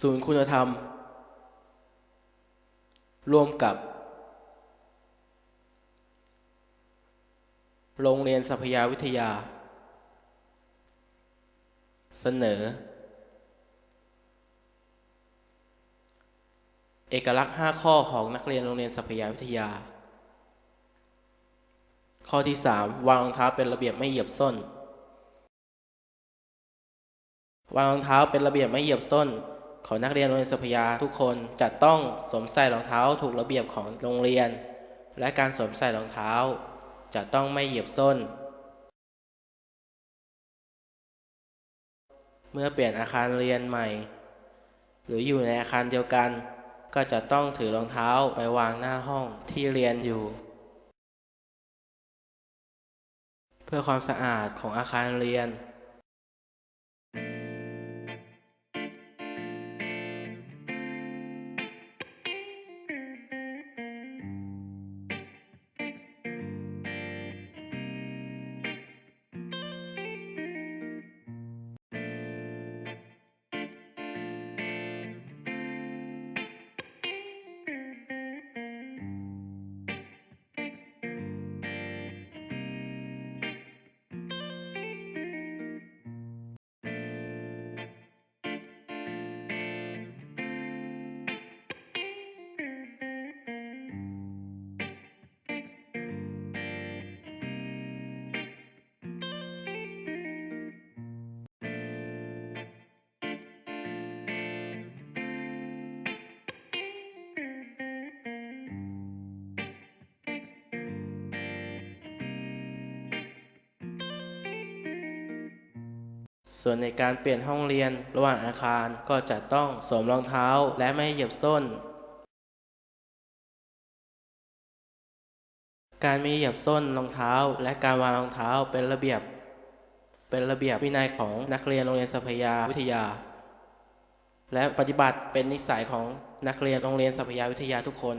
ศูนย์คุณธรรมร่วมกับ โรงเรียนสัพยาวิทยา เสนอ เอกลักษณ์ 5 ข้อของนักเรียนโรงเรียนสัพยาวิทยา ข้อที่ 3 วางรองเท้าเป็นระเบียบไม่เหยียบส้น วางรองเท้าเป็นระเบียบไม่เหยียบส้น ของนักเรียนโรงเรียนสพยาทุกคนจะต้องสวมใส่รองเท้าถูกระเบียบของโรงเรียน และการสวมใส่รองเท้า จะต้องไม่เหยียบส้น เมื่อเปลี่ยนอาคารเรียนใหม่ หรืออยู่ในอาคารเดียวกัน ก็จะต้องถือรองเท้าไปวางหน้าห้องที่เรียนอยู่ เพื่อความสะอาดของอาคารเรียน ส่วนในการเปลี่ยนห้องเรียนระหว่างอาคารก็จะต้องสวมรองเท้าและไม่เหยียบส้น การไม่เหยียบส้นรองเท้า และการวางรองเท้าเป็นระเบียบ เป็นระเบียบวินัยของนักเรียนโรงเรียนสัพยาวิทยา และปฏิบัติเป็นนิสัยของนักเรียนโรงเรียนสัพยาวิทยาทุกคน